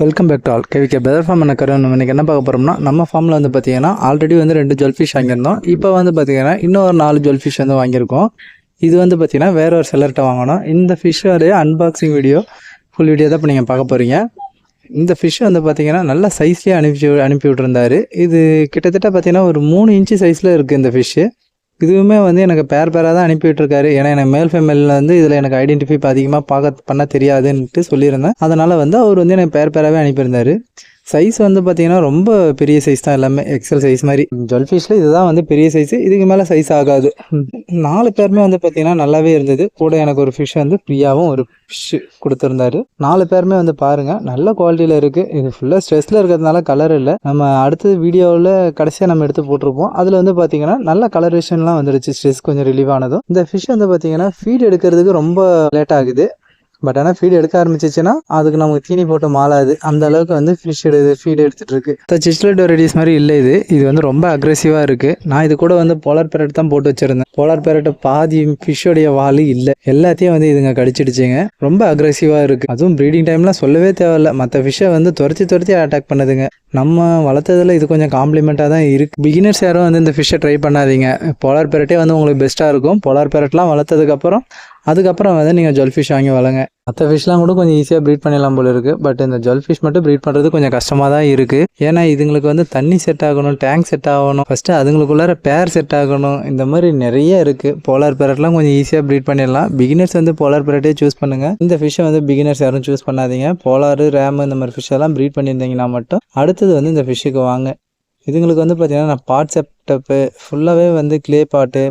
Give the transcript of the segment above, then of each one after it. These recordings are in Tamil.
Welcome back to all KVK feather farm என்ன கரு நம்ம இன்றைக்கி என்ன பார்க்க போகிறோம்னா நம்ம ஃபார்மில் வந்து பார்த்தீங்கன்னா ஆல்ரெடி வந்து ரெண்டு ஜுவல் ஃபிஷ் வாங்கியிருந்தோம். இப்போ வந்து பார்த்தீங்கன்னா இன்னொரு நாலு ஜுவல் ஃபிஷ் வந்து வாங்கியிருக்கோம். இது வந்து பார்த்தீங்கன்னா வேற ஒரு செலர்கிட்ட வாங்கணும். இந்த ஃபிஷ்ஷோடைய அன்பாக்சிங் வீடியோ ஃபுல் வீடியோ தான் இப்போ நீங்கள் பார்க்க போகிறீங்க இந்த ஃபிஷ் வந்து பார்த்தீங்கன்னா நல்ல சைஸ்லேயே அனுப்பி அனுப்பி விட்டுருந்தாரு. இது கிட்டத்தட்ட பார்த்தீங்கன்னா ஒரு மூணு இன்ச்சு சைஸில் இருக்குது இந்த ஃபிஷ்ஷு இதுவுமே வந்து எனக்கு பேர் பேராக தான் அனுப்பிவிட்டுருக்காரு. ஏன்னா எனக்கு மேல் ஃபேமிலியில் வந்து இதில் எனக்கு ஐடென்டிஃபை அதிகமாக பார்க்க பண்ண தெரியாதுன்ட்டு சொல்லியிருந்தேன். அதனால் வந்து அவர் வந்து எனக்கு பேர் பேராகவே அனுப்பியிருந்தாரு. சைஸ் வந்து பார்த்தீங்கன்னா ரொம்ப பெரிய சைஸ் தான் எல்லாமே எக்ஸல் சைஸ் மாதிரி. ஜுவல் ஃபிஷ்ல இதுதான் வந்து பெரிய சைஸ் இதுக்கு மேலே சைஸ் ஆகாது. நாலு பேருமே வந்து பார்த்தீங்கன்னா நல்லாவே இருந்தது. கூட எனக்கு ஒரு ஃபிஷ் வந்து ஃப்ரீயாகவும் ஒரு ஃபிஷ் கொடுத்துருந்தாரு. நாலு பேருமே வந்து பாருங்கள் நல்ல குவாலிட்டியில் இருக்குது இது ஃபுல்லாக ஸ்ட்ரெஸ்ஸில் இருக்கிறதுனால கலர் இல்லை. நம்ம அடுத்த வீடியோவில் கடைசியாக நம்ம எடுத்து போட்டிருப்போம். அதில் வந்து பார்த்தீங்கன்னா நல்ல கலரேஷன்லாம் வந்துருச்சு. ஸ்ட்ரெஸ் கொஞ்சம் ரிலீவ் ஆனதும். இந்த ஃபிஷ் வந்து பார்த்தீங்கன்னா ஃபீட் எடுக்கிறதுக்கு ரொம்ப லேட் ஆகுது. பட் ஆனால் ஃபீடு எடுக்க ஆரம்பிச்சிச்சுன்னா அதுக்கு நமக்கு தீனி போட்டு மாலாது அந்த அளவுக்கு வந்து ஃபிஷ் எடுது ஃபீடு எடுத்துட்டு இருக்கு. இந்த சிஸ்லெட் ரெடிஸ் மாதிரி இல்லை இது. இது வந்து ரொம்ப அக்ரெசிவாக இருக்கு. நான் இது கூட வந்து போலார் பேரட் தான் போட்டு வச்சிருந்தேன். போலார் பேரட் பாதி ஃபிஷ்ஷோடைய வாலு இல்லை. எல்லாத்தையும் வந்து இதுங்க கடிச்சிடுச்சுங்க. ரொம்ப அக்ரெசிவாக இருக்கு. அதுவும் ப்ரீடிங் டைம்லாம் சொல்லவே தேவையில்ல. மற்ற ஃபிஷ்ஷை வந்து துரத்தி துரத்தி அட்டாக் பண்ணுதுங்க. நம்ம வளர்த்ததில் இது கொஞ்சம் காம்ப்ளிமெண்ட்டாக தான் இருக்குது பிகினர்ஸ் யாரும் வந்து இந்த ஃபிஷ்ஷை ட்ரை பண்ணாதீங்க. போலார் பேரட்டே வந்து உங்களுக்கு பெஸ்ட்டாக இருக்கும். போலார் பேரட்லாம் வளர்த்ததுக்கப்புறம் அதுக்கப்புறம் வந்து நீங்கள் ஜுவல் ஃபிஷ் வாங்கி வளங்க மற்ற ஃபிஷ்லாம் கூட கொஞ்சம் ஈஸியாக ப்ரீட் பண்ணிடலாம் போல இருக்குது பட் இந்த ஜுவல் ஃபிஷ் மட்டும் ப்ரீட் பண்ணுறது கொஞ்சம் கஷ்டமாக தான் இருக்குது ஏன்னா இதுங்களுக்கு வந்து தண்ணி செட் ஆகணும் டேங்க் செட் ஆகணும். ஃபஸ்ட்டு அதுங்களுக்குள்ளார பேர் செட் ஆகணும். இந்த மாதிரி நிறைய இருக்குது போலார் பேரட்லாம் கொஞ்சம் ஈஸியாக ப்ரீட் பண்ணிடலாம். பிகினர்ஸ் வந்து போலார் பேரட்டே சூஸ் பண்ணுங்கள் இந்த ஃபிஷ்ஷை வந்து பிகினர்ஸ் யாரும் சூஸ் பண்ணாதீங்க. போலாரு ரேம் இந்த மாதிரி ஃபிஷ் எல்லாம் ப்ரீட் பண்ணியிருந்தீங்கன்னா மட்டும் அடுத்தது வந்து இந்த ஃபிஷ்ஷுக்கு வாங்க. இதுங்களுக்கு வந்து பார்த்தீங்கன்னா நான் பாட் செப்டப்பு ஃபுல்லாகவே வந்து க்ளே பாட்டு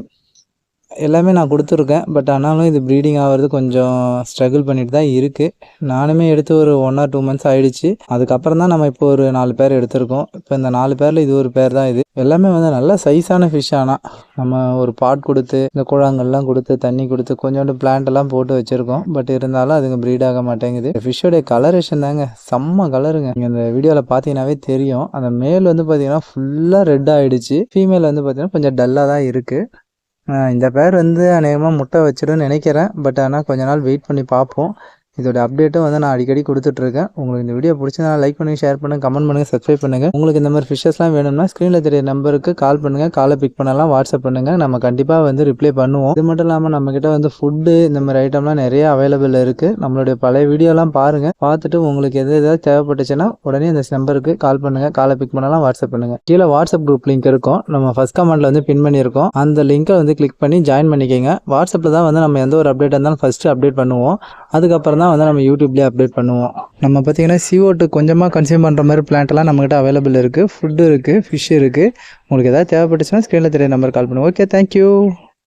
எல்லாமே நான் கொடுத்துருக்கேன். பட் ஆனாலும் இது ப்ரீடிங் ஆகிறது கொஞ்சம் ஸ்ட்ரகிள் பண்ணிட்டு தான் இருக்குது நானுமே எடுத்து ஒரு ஒன் ஆர் டூ மந்த்ஸ் ஆயிடுச்சு. அதுக்கப்புறம் தான் நம்ம இப்போ ஒரு நாலு பேர் எடுத்திருக்கோம். இப்போ இந்த நாலு பேரில் இது ஒரு பேர் தான் இது. எல்லாமே வந்து நல்ல சைஸான ஃபிஷ் ஆனால் நம்ம ஒரு பாட் கொடுத்து இந்த கூழாங்கல்லாம் கொடுத்து தண்ணி கொடுத்து கொஞ்சோண்டு பிளான்ட் எல்லாம் போட்டு வச்சுருக்கோம். பட் இருந்தாலும் அதுங்க ப்ரீட் ஆக மாட்டேங்குது. ஃபிஷ்ஷோடைய கலரேஷன் தாங்க செம்ம கலருங்க நீங்கள் இந்த வீடியோவில் பார்த்தீங்கன்னாவே தெரியும். அந்த மேல் வந்து பார்த்தீங்கன்னா ஃபுல்லாக ரெட் ஆகிடுச்சு ஃபீமேல் வந்து பார்த்தீங்கன்னா கொஞ்சம் டல்லாக தான் இருக்குது இந்த பேர் வந்து அநேகமாக முட்டை வச்சிடும்னு நினைக்கிறேன். பட் ஆனால் கொஞ்ச நாள் வெயிட் பண்ணி பார்ப்போம். இதோட அப்டேட்டும் வந்து நான் அடிக்கடி கொடுத்துட்ருக்கேன். உங்களுக்கு இந்த வீடியோ பிடிச்சதா லைக் பண்ணுங்கள் ஷேர் பண்ணுங்கள் கமெண்ட் பண்ணுங்கள் சப்ஸ்கிரைப் பண்ணுங்கள் உங்களுக்கு இந்த மாதிரி ஃபிஷஸ்லாம் வேணும்னா ஸ்க்ரீனில் தெரிய நம்பருக்கு கால் பண்ணுங்கள் காலை பிக் பண்ணலாம் வாட்ஸ்அப் பண்ணுங்கள் நம்ம கண்டிப்பாக வந்து ரிப்ளை பண்ணுவோம். இது மட்டும் இல்லாமல் நம்மக்கிட்ட வந்து ஃபுட்டு இந்த மாதிரி ஐட்டம்லாம் நிறைய அவைலபிள் இருக்குது நம்மளுடைய பழைய வீடியோலாம் பாருங்கள் பார்த்துட்டு உங்களுக்கு எது எதாவது தேவைப்பட்டுச்சுன்னா உடனே இந்த நம்பருக்கு கால் பண்ணுங்கள் காலை பிக் பண்ணலாம் வாட்ஸ்அப் பண்ணுங்கள் கீழே வாட்ஸ்அப் குரூப் லிங்க் இருக்கும். நம்ம ஃபஸ்ட் கமெண்ட்டில் வந்து பின் பண்ணியிருக்கோம். அந்த லிங்கை வந்து கிளிக் பண்ணி ஜாயின் பண்ணிக்கோங்க. வாட்ஸ்அப்பில் தான் வந்து நம்ம எந்த ஒரு அப்டேட் இருந்தாலும் ஃபஸ்ட்டு அப்டேட் பண்ணுவோம். அதுக்கப்புறம் தான் வந்து நம்ம யூடியூப்லேயே அப்டேட் பண்ணுவோம். நம்ம பார்த்தீங்கன்னா சிஓட்டு கொஞ்சமாக கன்சியூம் பண்ணுற மாதிரி பிளான்ட்லாம் நம்மகிட்ட அவைலபிள் இருக்குது ஃபுட்டு இருக்குது ஃபிஷ் இருக்குது உங்களுக்கு எதாவது தேவைப்பட்டுச்சுன்னா ஸ்க்ரீனில் தெரிய நம்பர் கால் பண்ணுவோம் ஓகே தேங்க்யூ